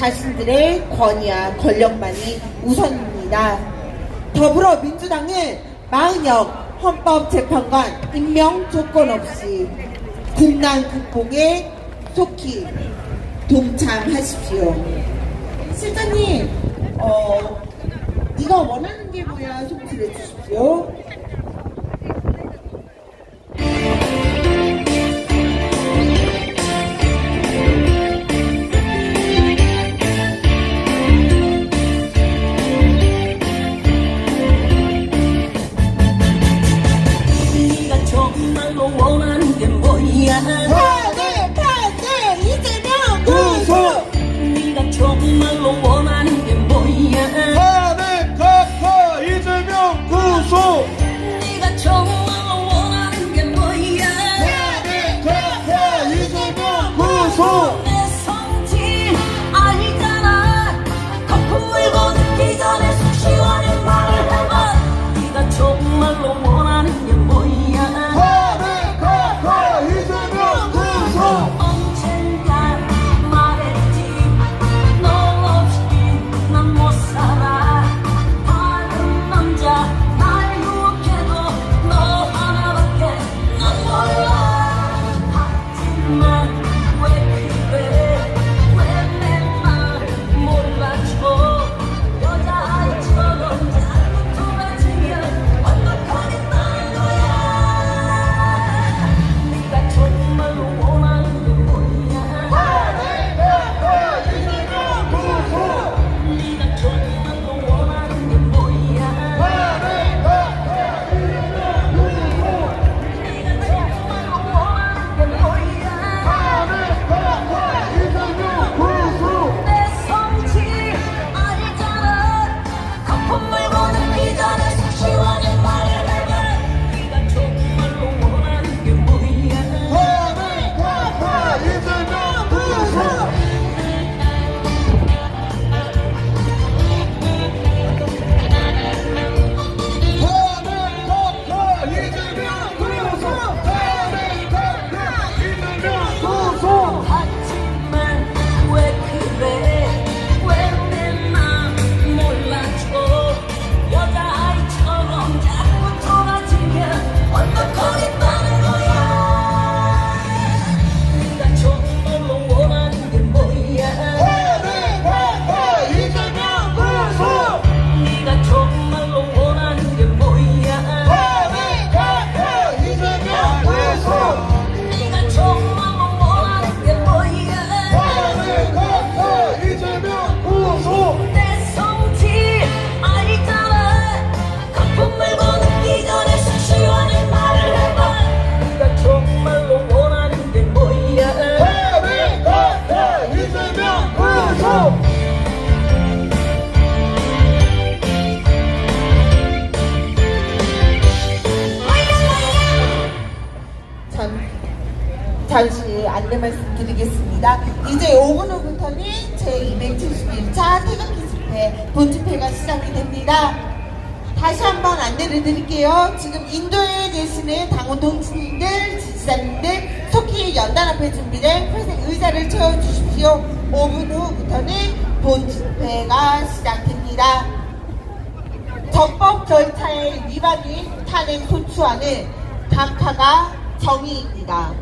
자신들의 권위와 권력만이 우선입니다. 더불어민주당은 망역 헌법재판관 임명 조건 없이 국난 국공에 속히 동참하십시오. 실장님, 어, 네가 원하는 게 뭐야? 소개를 해주십시오. 이제 5분 후부터는 제271차 태극기 집회 본집회가 시작이 됩니다. 다시 한번 안내를 드릴게요. 지금 인도에 계시는 당원 동지님들, 지지자님들 속히 연단 앞에 준비된 회색 의자를 채워주십시오. 5분 후부터는 본집회가 시작됩니다. 전법 절차에 위반인 탄핵 소추안은 강타가 정의입니다.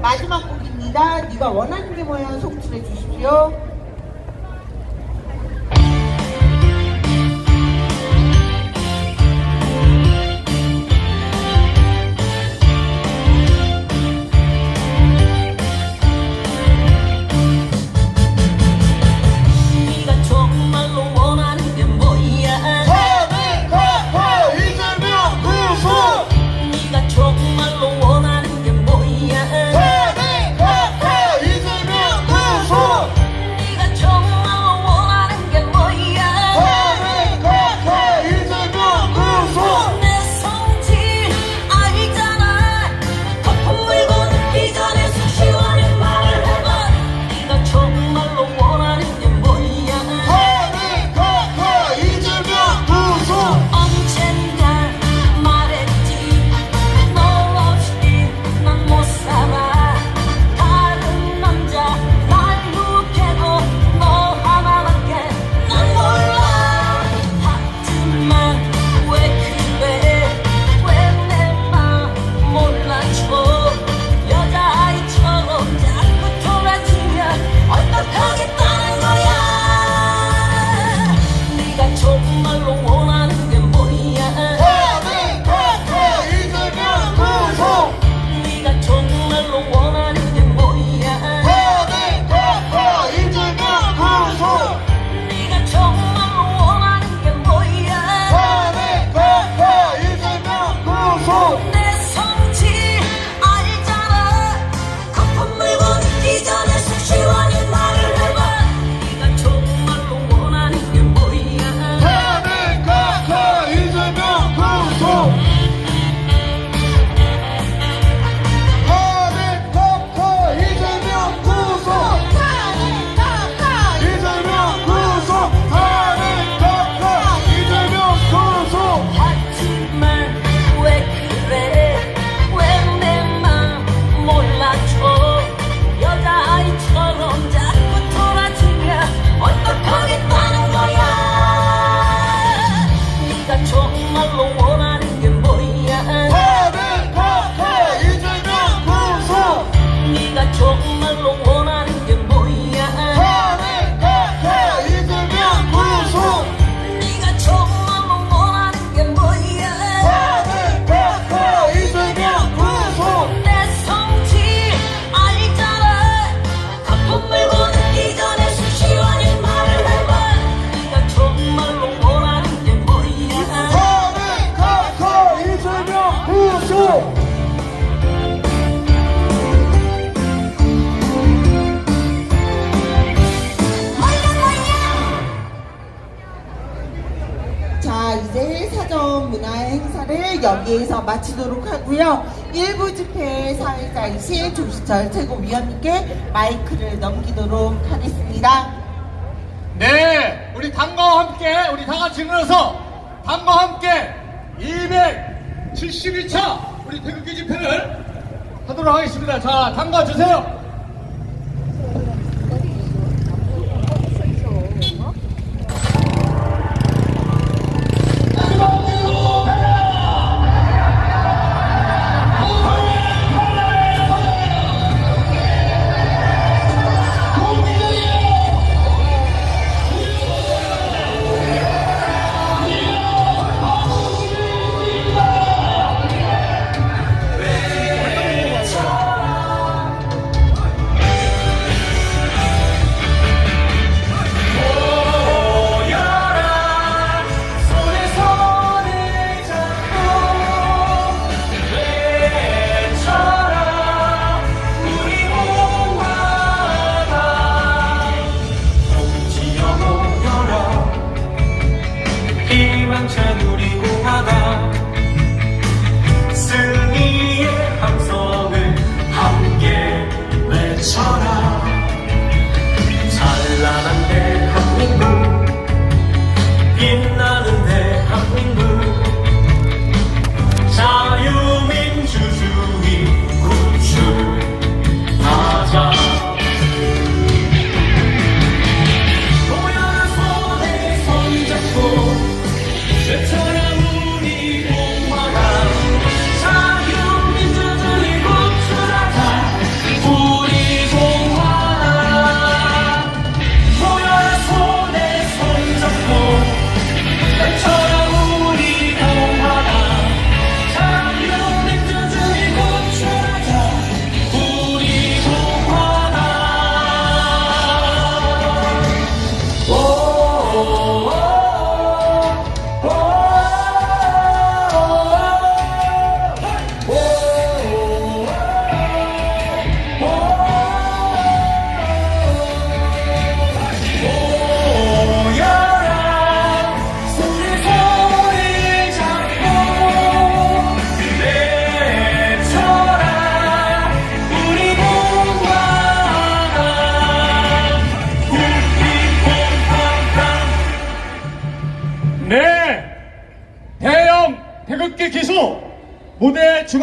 마지막 곡 있습니다. 네가 원하는 게 뭐야? 소개해 주십시오. 4차전 문화 행사를 여기에서 마치도록 하고요. 일부 집회 사회자이신 조시철 최고위원님께 마이크를 넘기도록 하겠습니다. 네, 우리 당과와 함께, 우리 다 같이 일어나서 당과와 함께 272차 우리 태극기 집회를 하도록 하겠습니다. 자, 당과 주세요.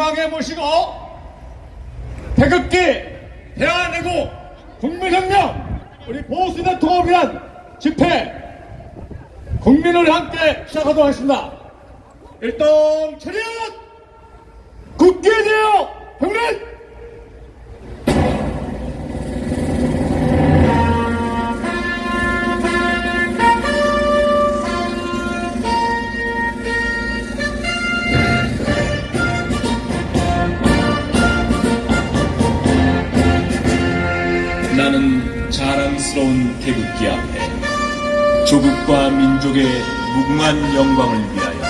중앙에 모시고 태극기 대한애국 국민혁명 우리 보수대통을 위한 집회 국민을 함께 시작하도록 하겠습니다. 일동 차렷 무궁한 영광을 위하여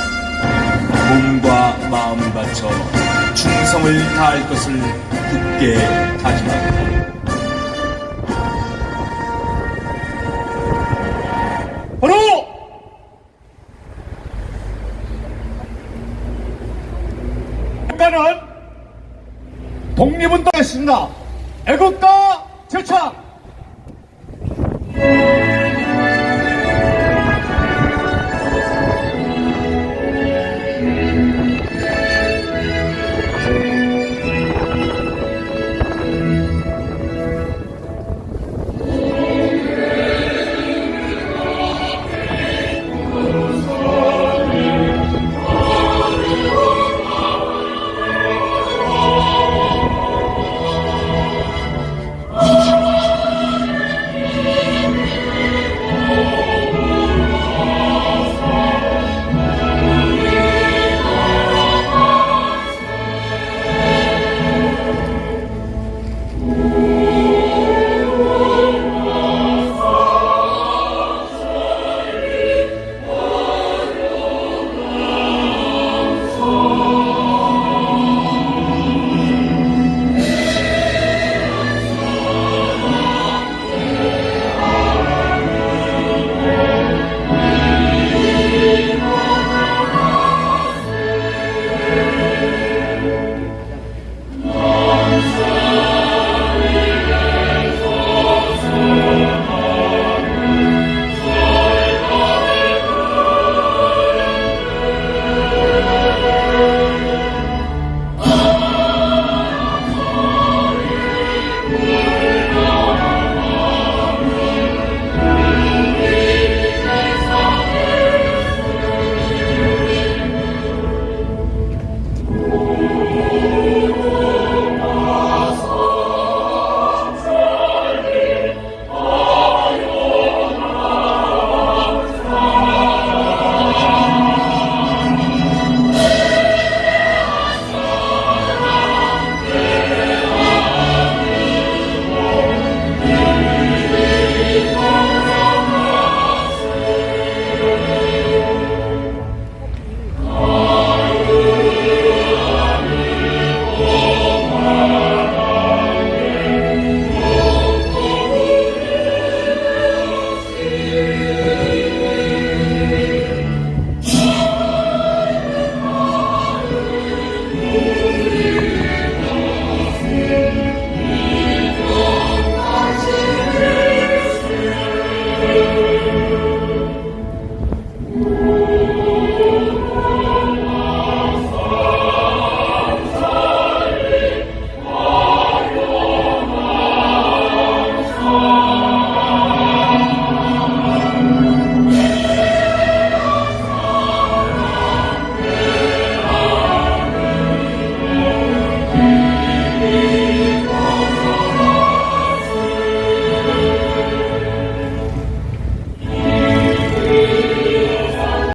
몸과 마음을 바쳐 충성을 다할 것을 굳게 다짐합니다. 바로 국가는 독립운동했습니다. 애국가 제창